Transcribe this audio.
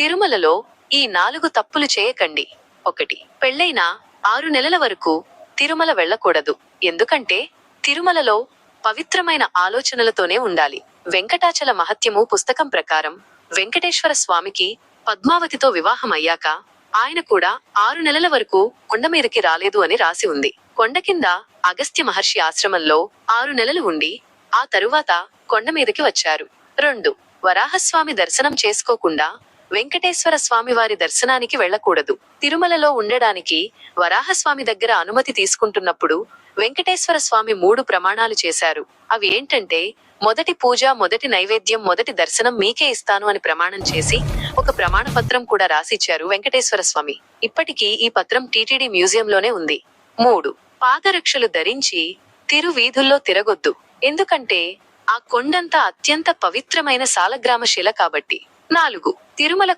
తిరుమలలో ఈ నాలుగు తప్పులు చేయకండి. ఒకటి పెళ్ళైన ఆరు నెలల వరకు తిరుమల వెళ్ళకూడదు. ఎందుకంటే తిరుమలలో పవిత్రమైన ఆలోచనలతోనే ఉండాలి. వెంకటాచల మహత్యము పుస్తకం ప్రకారం వెంకటేశ్వర స్వామికి పద్మావతితో వివాహం అయ్యాక ఆయన కూడా ఆరు నెలల వరకు కొండ మీదకి రాలేదు అని రాసి ఉంది. కొండ కింద అగస్త్య మహర్షి ఆశ్రమంలో ఆరు నెలలు ఉండి ఆ తరువాత కొండ మీదకి వచ్చారు. రెండు వరాహస్వామి దర్శనం చేసుకోకుండా వెంకటేశ్వర స్వామి వారి దర్శనానికి వెళ్ళకూడదు. తిరుమలలో ఉండడానికి వరాహస్వామి దగ్గర అనుమతి తీసుకుంటున్నప్పుడు వెంకటేశ్వర స్వామి మూడు ప్రమాణాలు చేశారు. అవి ఏంటంటే మొదటి పూజ మొదటి నైవేద్యం మొదటి దర్శనం మీకే ఇస్తాను అని ప్రమాణం చేసి ఒక ప్రమాణ పత్రం కూడా రాసిచ్చారు వెంకటేశ్వర స్వామి. ఇప్పటికీ ఈ పత్రం టీటీడీ మ్యూజియంలోనే ఉంది. మూడు. పాదరక్షలు ధరించి తిరు వీధుల్లో తిరగొద్దు. ఎందుకంటే ఆ కొండంతా అత్యంత పవిత్రమైన సాలగ్రామ శిల కాబట్టి. నాలుగు. తిరుమల